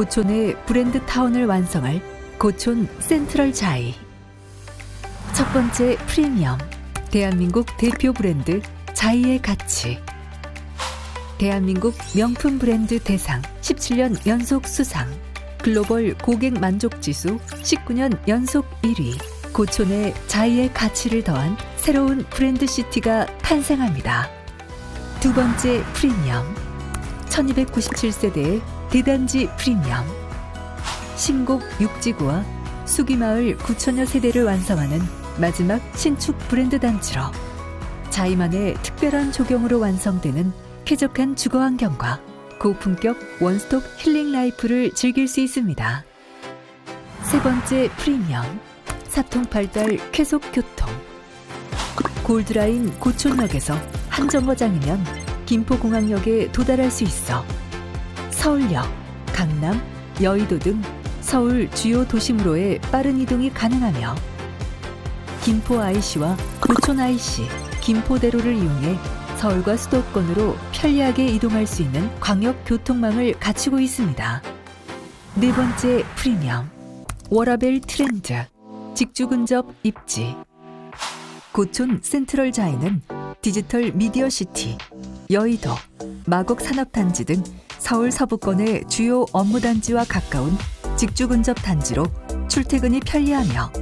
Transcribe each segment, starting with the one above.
고촌의 브랜드 타운을 완성할 고촌 센트럴 자이. 첫 번째 프리미엄. 대한민국 대표 브랜드 자이의 가치. 대한민국 명품 브랜드 대상 17년 연속 수상. 글로벌 고객 만족 지수 19년 연속 1위. 고촌의 자이의 가치를 더한 새로운 브랜드 시티가 탄생합니다. 두 번째 프리미엄. 1297세대의 대단지 프리미엄. 신곡 육지구와 수기마을 9천여 세대를 완성하는 마지막 신축 브랜드 단지로 자이만의 특별한 조경으로 완성되는 쾌적한 주거 환경과 고품격 원스톱 힐링 라이프를 즐길 수 있습니다. 세 번째 프리미엄 사통팔달 쾌속 교통 골드라인 고촌역에서 한 정거장이면 김포공항역에 도달할 수 있어 서울역, 강남, 여의도 등 서울 주요 도심으로의 빠른 이동이 가능하며 김포 IC와 고촌 IC, 김포대로를 이용해 서울과 수도권으로 편리하게 이동할 수 있는 광역 교통망을 갖추고 있습니다. 네 번째 프리미엄 워라벨 트렌드 직주 근접 입지 고촌 센트럴 자이는 디지털 미디어 시티, 여의도, 마곡 산업단지 등 서울 서부권의 주요 업무 단지와 가까운 직주 근접 단지로 출퇴근이 편리하며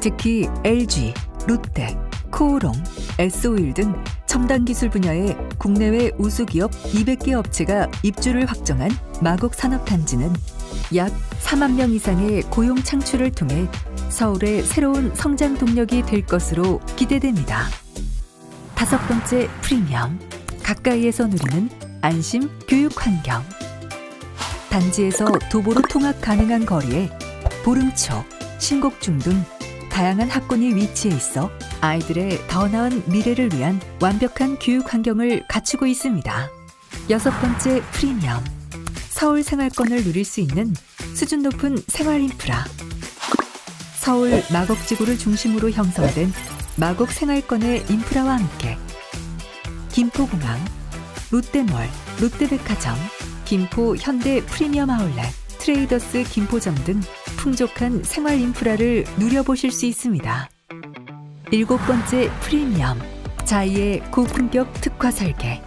특히 LG, 롯데, 코오롱, S-오일 등 첨단 기술 분야의 국내외 우수 기업 200개 업체가 입주를 확정한 마곡 산업단지는 약 4만 명 이상의 고용 창출을 통해 서울의 새로운 성장 동력이 될 것으로 기대됩니다. 다섯 번째 프리미엄 가까이에서 누리는 안심 교육 환경. 단지에서 도보로 통학 가능한 거리에 보름초, 신곡중 등 다양한 학군이 위치해 있어 아이들의 더 나은 미래를 위한 완벽한 교육 환경을 갖추고 있습니다. 여섯 번째 프리미엄. 서울 생활권을 누릴 수 있는 수준 높은 생활 인프라. 서울 마곡지구를 중심으로 형성된 마곡 생활권의 인프라와 함께 김포공항, 롯데몰, 롯데백화점, 김포 현대 프리미엄 아울렛, 트레이더스 김포점 등 풍족한 생활 인프라를 누려보실 수 있습니다. 일곱 번째 프리미엄 자이의 고품격 특화 설계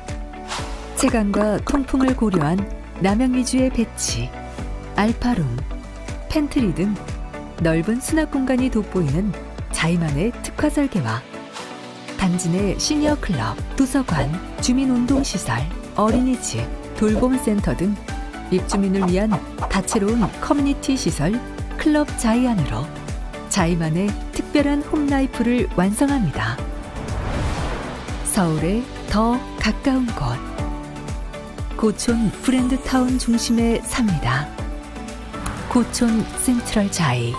체감과 통풍을 고려한 남양 위주의 배치 알파룸, 팬트리 등 넓은 수납 공간이 돋보이는 자이만의 특화 설계와 단지 내 시니어 클럽, 도서관, 주민 운동 시설, 어린이집, 돌봄 센터 등 입주민을 위한 다채로운 커뮤니티 시설 클럽 자이안으로 자이만의 특별한 홈라이프를 완성합니다. 서울의 더 가까운 곳 고촌 브랜드 타운 중심에 삽니다. 고촌 센트럴 자이